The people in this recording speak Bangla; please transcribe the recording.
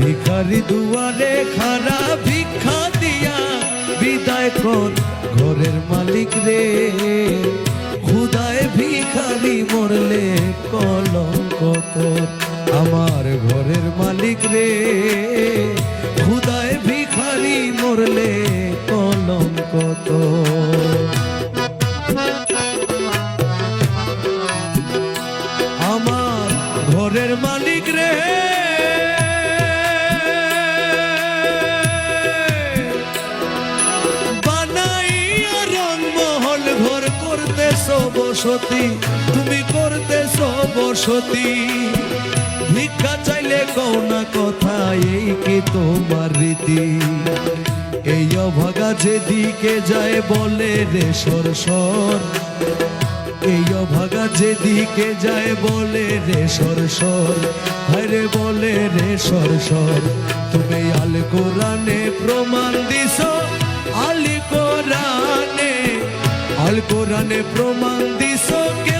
ভিখারি দুয়ারে খারা ভিক্ষা দিয়া বিদায় কর ঘরের মালিক রে। খুদায় ভিখারি মরলে কলঙ্ক তোর আমার ঘরের মালিক রে। খুদায় ভিখারি মরলে কলঙ্ক তোর আমার ঘরের মালিক রে। করতেছ তুমি করতেছ বসতি। ভিক্ষা চাইলে কৌনা কথা, এই কি তোমার রীতি? এই অভাগা যেদিকে যায় বলে রে সর সর এই অভাগা যেদিকে যায় বলে রে সর সর হরে বলে রে সর সর তুমি আল কোরআনে প্রমাণ দিছ, আল আল কোরআনে প্রমাণ দিছ কেউ